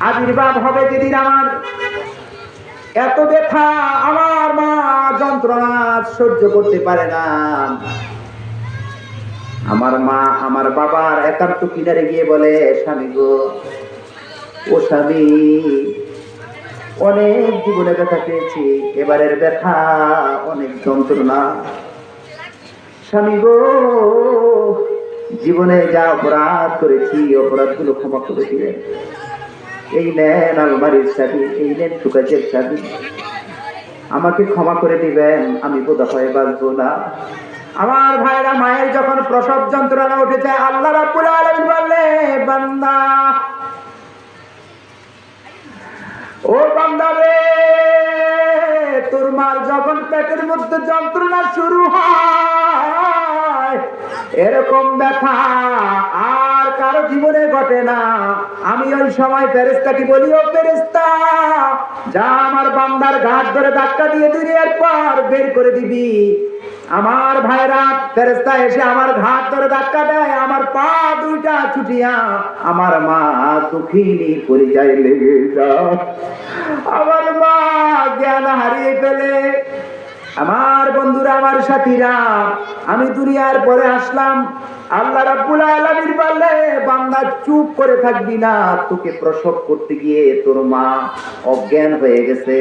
আবির্ভাব হবে যেদিন আমার। এত ব্যথা আমার মা যন্ত্রণা সহ্য করতে পারে না। আমার মা আমার বাবার একান্ত কিনারে গিয়ে বলে, স্বামী গো, ও স্বামী, অনেক জীবনে ব্যথা পেয়েছি, এবারের ব্যথা অনেক যন্ত্রণা। স্বামী গো, জীবনে যা অপরাধ করেছি, অপরাধগুলো ক্ষমা করে দিলেন এই নেন আলমারির চাবি এই নেন চাবি। আমাকে ক্ষমা করে দিবেন, আমি বোধ হয় বাঁচবো না। আমার ভাইরা মায়ের যখন প্রসব যন্ত্রণা উঠেছে, আল্লাহ বললে, বান্দা, ও বান্দা রে, তোর মার যখন পেটের মধ্যে যন্ত্রণা শুরু হয়, এরকম ব্যথা আর জীবনে ঘটে না। আমি ওই সময় ফেরেস্তাকে বলি, ও ফেরেস্তা যা আমার বান্দার ঘাট ধরে ধাক্কা দিয়ে দিবি এরপর বের করে দিবি। আমার ভাইরা ফেরেস্তা এসে আমার ঘাট ধরে ধাক্কা দেয়, আমার পা দুইটা ছুটিয়া আমার মা দুঃখিনী পরিচয় লেগে যায়। আমার মা জ্ঞান হারিয়ে ফেলে আমার সাথীরা আমি দুনিয়ার পরে আসলাম। আল্লাহ রাব্বুল আলামিন বললে, বান্দা, চুপ করে থাকবি না। তোকে প্রসব করতে গিয়ে তোর মা অজ্ঞান হয়ে গেছে।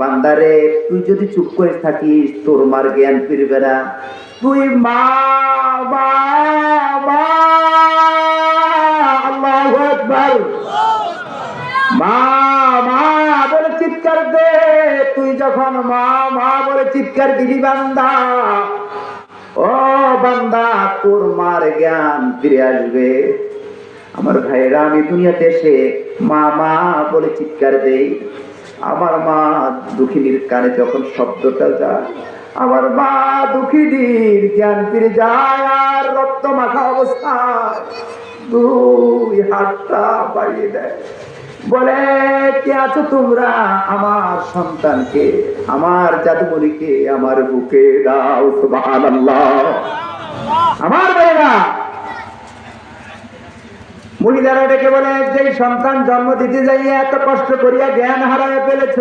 বান্দারে তুই যদি চুপ করে থাকিস, তোর মার জ্ঞান ফিরবে না। তুই মা চিৎকার দে, তুই যখন মা মা বলে চিৎকার দিবি বান্দা, ও বান্দা, তোর মার জ্ঞান ফিরে আসবে। আমার ভাইরা আমি দুনিয়াতে এসে মা মা বলে চিৎকার দেই। আমার মা দুঃখিনীর কানে যখন শব্দটা যায়, আমার মা দুঃখিনীর জ্ঞান ফিরে যায় আর রক্ত মাখা অবস্থায় দুই হাতটা বাড়িয়ে দেয়। বলে, কে আছো তোমরা আমার সন্তানকে, আমার জাদুমণিকে আমার বুকে দাও, সুবহানাল্লাহ আমার ভাইরা মহিলারা ডেকে বলে যে সন্তান জন্ম দিতে যাইয়া এত কষ্ট করিয়া জ্ঞান হারায় ফেলেছ,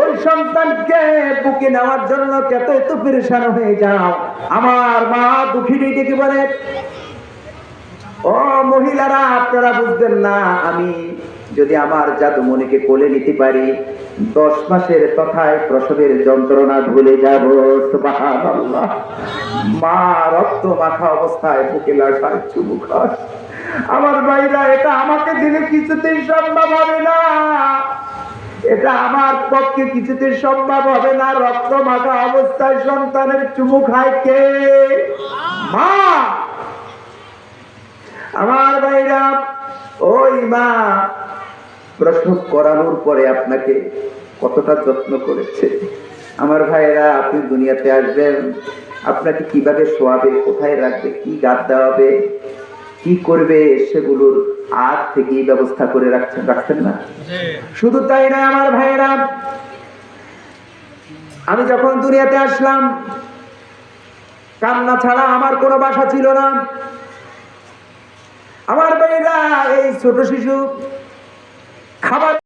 ওই সন্তানকে বুকে নেওয়ার জন্য কত এত পরেশান হয়ে যাও। আমার মা দুঃখিনী ডেকে বলে, ও মহিলারা, আপনারা বুঝবেন না, আমি যদি আমার জাদুমণিকে কোলে নিতে পারি, দশ মাসের তথায় প্রসবের যন্ত্রণা ভুলে যাব। মা রক্ত মাখা অবস্থায় বুকে লাগায় চুমু আমার ভাইরা, এটা আমাকে দিলে কিছুতেই সম্ভব হবে না। এটা আমার পক্ষে কিছুতেই সম্ভব হবে না। রক্ত মাখা অবস্থায় সন্তানের চুমু খায় কে? মা! আমার ভাইরা, ওই মা প্রসব করানোর পরে আপনাকে কতটা যত্ন করেছে? আমার ভাইরা আপনি দুনিয়াতে আসবেন আপনাকে কীভাবে শোয়াবে কোথায় রাখবে কি গাদ দেওয়াবে কি করবে সেগুলোর আগ থেকেই ব্যবস্থা করে রাখছেন রাখছেন না? শুধু তাই না আমার ভাইরা আমি যখন দুনিয়াতে আসলাম কান্না ছাড়া আমার কোনো বাসা ছিল না। আমার মেয়েরা এই ছোট শিশু খাবার